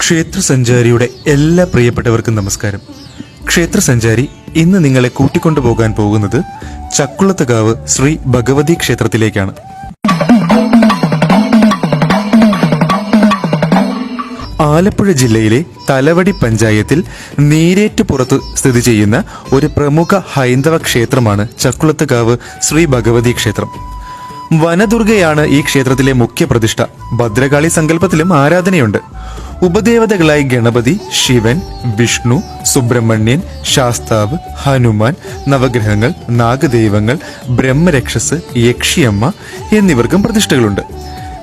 ക്ഷേത്രസഞ്ചാരിയുടെ എല്ലാ പ്രിയപ്പെട്ടവർക്കും നമസ്കാരം. ക്ഷേത്രസഞ്ചാരി ഇന്ന് നിങ്ങളെ കൂട്ടിക്കൊണ്ടു പോകാൻ പോകുന്നത് ചക്കുളത്തുകാവ് ശ്രീ ഭഗവതി ക്ഷേത്രത്തിലേക്കാണ്. ആലപ്പുഴ ജില്ലയിലെ തലവടി പഞ്ചായത്തിൽ നീരേറ്റുപുറത്ത് സ്ഥിതി ചെയ്യുന്ന ഒരു പ്രമുഖ ഹൈന്ദവ ക്ഷേത്രമാണ് ചക്കുളത്തുകാവ് ശ്രീ ഭഗവതി ക്ഷേത്രം. വനദുർഗയാണ് ഈ ക്ഷേത്രത്തിലെ മുഖ്യ പ്രതിഷ്ഠ. ഭദ്രകാളി സങ്കല്പത്തിലും ആരാധനയുണ്ട്. ഉപദേവതകളായി ഗണപതി ശിവൻ വിഷ്ണു സുബ്രഹ്മണ്യൻ ശാസ്താവ് ഹനുമാൻ നവഗ്രഹങ്ങൾ നാഗദൈവങ്ങൾ ബ്രഹ്മരക്ഷസ് യക്ഷിയമ്മ എന്നിവർക്കും പ്രതിഷ്ഠകളുണ്ട്.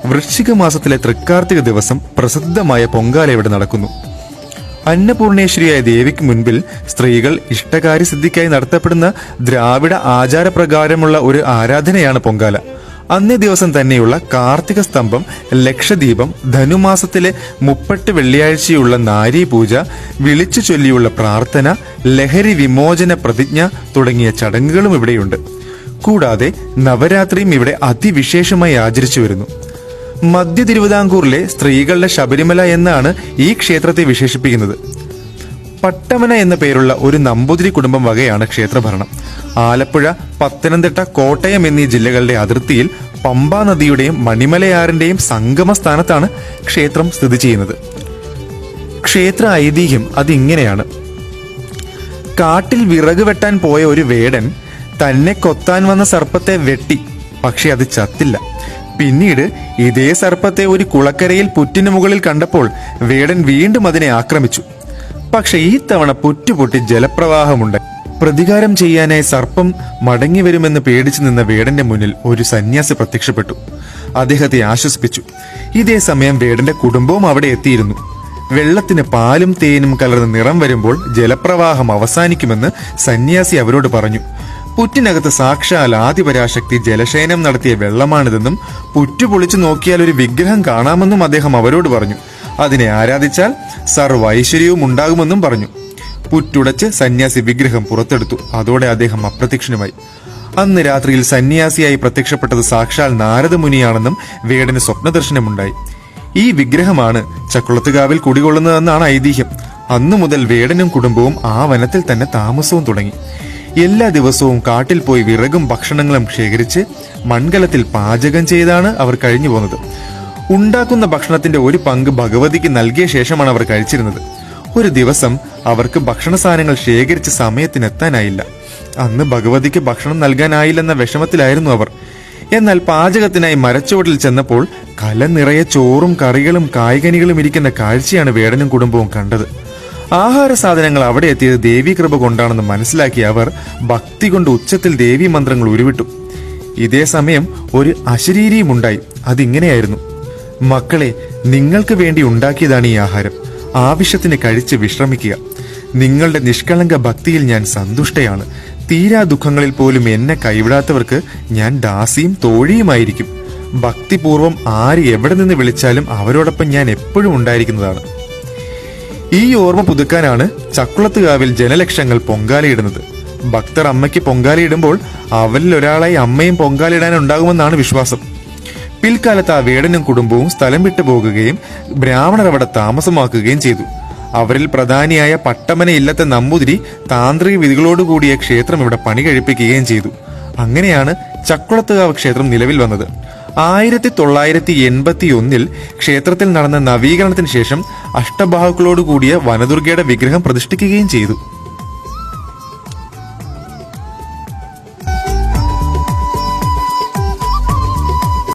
വൃശ്ചിക മാസത്തിലെ തൃക്കാർത്തിക ദിവസം പ്രസിദ്ധമായ പൊങ്കാല ഇവിടെ നടക്കുന്നു. അന്നപൂർണേശ്വരിയായ ദേവിക്ക് മുൻപിൽ സ്ത്രീകൾ ഇഷ്ടകാര്യ സിദ്ധിക്കായി നടത്തപ്പെടുന്ന ദ്രാവിഡ ആചാരപ്രകാരമുള്ള ഒരു ആരാധനയാണ് പൊങ്കാല. അന്നേ ദിവസം തന്നെയുള്ള കാർത്തിക സ്തംഭം ലക്ഷദീപം ധനുമാസത്തിലെ മുപ്പട്ട് വെള്ളിയാഴ്ചയുള്ള നാരീപൂജ വിളിച്ചു ചൊല്ലിയുള്ള പ്രാർത്ഥന ലഹരി വിമോചന പ്രതിജ്ഞ തുടങ്ങിയ ചടങ്ങുകളും ഇവിടെയുണ്ട്. കൂടാതെ നവരാത്രിയും ഇവിടെ അതിവിശേഷമായി ആചരിച്ചു വരുന്നു. മധ്യ തിരുവിതാംകൂറിലെ സ്ത്രീകളുടെ ശബരിമല എന്നാണ് ഈ ക്ഷേത്രത്തെ വിശേഷിപ്പിക്കുന്നത്. പട്ടമന എന്ന പേരുള്ള ഒരു നമ്പൂതിരി കുടുംബം വകയാണ് ക്ഷേത്രഭരണം. ആലപ്പുഴ പത്തനംതിട്ട കോട്ടയം എന്നീ ജില്ലകളുടെ അതിർത്തിയിൽ പമ്പാ നദിയുടെയും മണിമലയാറിന്റെയും സംഗമ സ്ഥാനത്താണ് ക്ഷേത്രം സ്ഥിതി ചെയ്യുന്നത്. ക്ഷേത്ര ഐതിഹ്യം അതിങ്ങനെയാണ്. കാട്ടിൽ വിറക് വെട്ടാൻ പോയ ഒരു വേടൻ തന്നെ കൊത്താൻ വന്ന സർപ്പത്തെ വെട്ടി പക്ഷെ അത് ചത്തില്ല. പിന്നീട് ഇതേ സർപ്പത്തെ ഒരു കുളക്കരയിൽ പുറ്റിനു മുകളിൽ കണ്ടപ്പോൾ വേടൻ വീണ്ടും അതിനെ ആക്രമിച്ചു. പക്ഷെ ഈ തവണ പുറ്റുപൊട്ടി ജലപ്രവാഹമുണ്ട്. പ്രതികാരം ചെയ്യാനായി സർപ്പം മടങ്ങി വരുമെന്ന് പേടിച്ചു നിന്ന വേടന്റെ മുന്നിൽ ഒരു സന്യാസി പ്രത്യക്ഷപ്പെട്ടു. അദ്ദേഹത്തെ ആശ്വസിപ്പിച്ചു. ഇതേ സമയം വേടന്റെ കുടുംബവും അവിടെ എത്തിയിരുന്നു. വെള്ളത്തിന് പാലും തേനും കലർന്ന നിറം വരുമ്പോൾ ജലപ്രവാഹം അവസാനിക്കുമെന്ന് സന്യാസി അവരോട് പറഞ്ഞു. പുറ്റിനകത്ത് സാക്ഷാൽ ആദിപരാശക്തി ജലശയനം നടത്തിയ വെള്ളമാണിതെന്നും പുറ്റു പൊളിച്ചു നോക്കിയാൽ ഒരു വിഗ്രഹം കാണാമെന്നും അദ്ദേഹം അവരോട് പറഞ്ഞു. അതിനെ ആരാധിച്ചാൽ സർവ ഐശ്വര്യവും ഉണ്ടാകുമെന്നും പറഞ്ഞു. പുറ്റുടച്ച് സന്യാസി വിഗ്രഹം പുറത്തെടുത്തു. അതോടെ അദ്ദേഹം അപ്രത്യക്ഷനുമായി. അന്ന് രാത്രിയിൽ സന്യാസിയായി പ്രത്യക്ഷപ്പെട്ടത് സാക്ഷാൽ നാരദമുനിയാണെന്നും വേടന് സ്വപ്നദർശനമുണ്ടായി. ഈ വിഗ്രഹമാണ് ചക്കുളത്തുകാവിൽ കുടികൊള്ളുന്നതെന്നാണ് ഐതിഹ്യം. അന്നു മുതൽ വേടനും കുടുംബവും ആ വനത്തിൽ തന്നെ താമസവും തുടങ്ങി. എല്ലാ ദിവസവും കാട്ടിൽ പോയി വിറകും ഭക്ഷണങ്ങളും ശേഖരിച്ച് മൺകലത്തിൽ പാചകം ചെയ്താണ് അവർ കഴിഞ്ഞു പോകുന്നത് ഉണ്ടാക്കുന്ന ഭക്ഷണത്തിന്റെ ഒരു പങ്ക് ഭഗവതിക്ക് നൽകിയ ശേഷമാണ് അവർ കഴിച്ചിരുന്നത്. ഒരു ദിവസം അവർക്ക് ഭക്ഷണ സാധനങ്ങൾ ശേഖരിച്ച് സമയത്തിനെത്താനായില്ല. അന്ന് ഭഗവതിക്ക് ഭക്ഷണം നൽകാനായില്ലെന്ന വിഷമത്തിലായിരുന്നു അവർ. എന്നാൽ പാചകത്തിനായി മരച്ചുവട്ടിൽ ചെന്നപ്പോൾ കല നിറയെ ചോറും കറികളും കായ്കനികളും ഇരിക്കുന്ന കാഴ്ചയാണ് വേടനും കുടുംബവും കണ്ടത്. ആഹാര സാധനങ്ങൾ അവിടെ എത്തിയത് ദേവി കൃപ കൊണ്ടാണെന്ന് മനസ്സിലാക്കിയ അവർ ഭക്തി കൊണ്ട് ഉച്ചത്തിൽ ദേവി മന്ത്രങ്ങൾ ഉരുവിട്ടു. ഇതേ സമയം ഒരു അശരീരിയും ഉണ്ടായി. അതിങ്ങനെയായിരുന്നു. മക്കളെ നിങ്ങൾക്ക് വേണ്ടി ഉണ്ടാക്കിയതാണ് ഈ ആഹാരം. ആവശ്യത്തിന് കഴിച്ച് വിശ്രമിക്കുക. നിങ്ങളുടെ നിഷ്കളങ്ക ഭക്തിയിൽ ഞാൻ സന്തുഷ്ടയാണ്. തീരാ ദുഃഖങ്ങളിൽ പോലും എന്നെ കൈവിടാത്തവർക്ക് ഞാൻ ദാസിയും തോഴിയുമായിരിക്കും. ഭക്തിപൂർവം ആര് എവിടെ നിന്ന് വിളിച്ചാലും അവരോടൊപ്പം ഞാൻ എപ്പോഴും ഉണ്ടായിരിക്കുന്നതാണ്. ഈ ഓർമ്മ പുതുക്കാനാണ് ചക്കുളത്തുകാവിൽ ജനലക്ഷങ്ങൾ പൊങ്കാലയിടുന്നത്. ഭക്തർ അമ്മയ്ക്ക് പൊങ്കാലയിടുമ്പോൾ അവരിൽ ഒരാളായി അമ്മയും പൊങ്കാലയിടാൻ ഉണ്ടാകുമെന്നാണ് വിശ്വാസം. പിൽക്കാലത്ത് ആ വേടനും കുടുംബവും സ്ഥലം വിട്ടു പോകുകയും ബ്രാഹ്മണർ അവിടെ താമസമാക്കുകയും ചെയ്തു. അവരിൽ പ്രധാനിയായ പട്ടമന ഇല്ലത്തെ നമ്പൂതിരി താന്ത്രിക വിധികളോടുകൂടിയ ക്ഷേത്രം ഇവിടെ പണി കഴിപ്പിക്കുകയും ചെയ്തു. അങ്ങനെയാണ് ചക്കുളത്തുകാവ് ക്ഷേത്രം നിലവിൽ വന്നത്. ആയിരത്തി തൊള്ളായിരത്തി എൺപത്തി ഒന്നിൽ ക്ഷേത്രത്തിൽ നടന്ന നവീകരണത്തിന് ശേഷം അഷ്ടബാഹുക്കളോടുകൂടിയ വനദുർഗയുടെ വിഗ്രഹം പ്രതിഷ്ഠിക്കുകയും ചെയ്തു.